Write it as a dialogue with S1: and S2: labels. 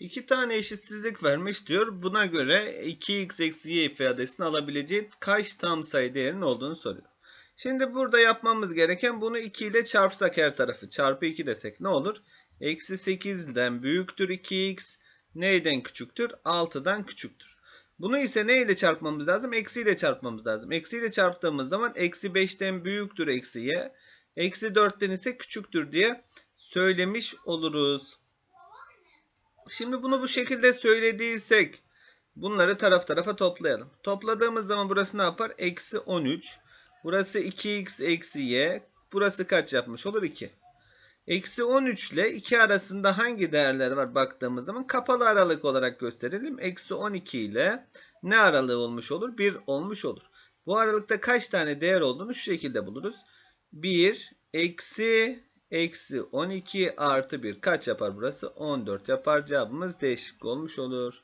S1: İki tane eşitsizlik vermiş diyor. Buna göre 2x eksi y ifadesini alabileceği kaç tam sayı değerinin olduğunu soruyor. Şimdi burada yapmamız gereken bunu 2 ile çarpsak her tarafı. Çarpı 2 desek ne olur? Eksi 8'den büyüktür 2x. Neyden küçüktür? 6'dan küçüktür. Bunu ise ne ile çarpmamız lazım? Eksi ile çarpmamız lazım. Eksi ile çarptığımız zaman eksi 5'ten büyüktür eksi y. Eksi 4'ten ise küçüktür diye söylemiş oluruz. Şimdi bunu bu şekilde söylediysek bunları taraf tarafa toplayalım. Topladığımız zaman burası ne yapar? Eksi 13. Burası 2x eksi y. Burası kaç yapmış olur? 2. Eksi 13 ile 2 arasında hangi değerler var baktığımız zaman kapalı aralık olarak gösterelim. Eksi 12 ile ne aralığı olmuş olur? 1 olmuş olur. Bu aralıkta kaç tane değer olduğunu şu şekilde buluruz. 1 eksi eksi 12 artı 1 kaç yapar burası? 14 yapar. Cevabımız değişik olmuş olur.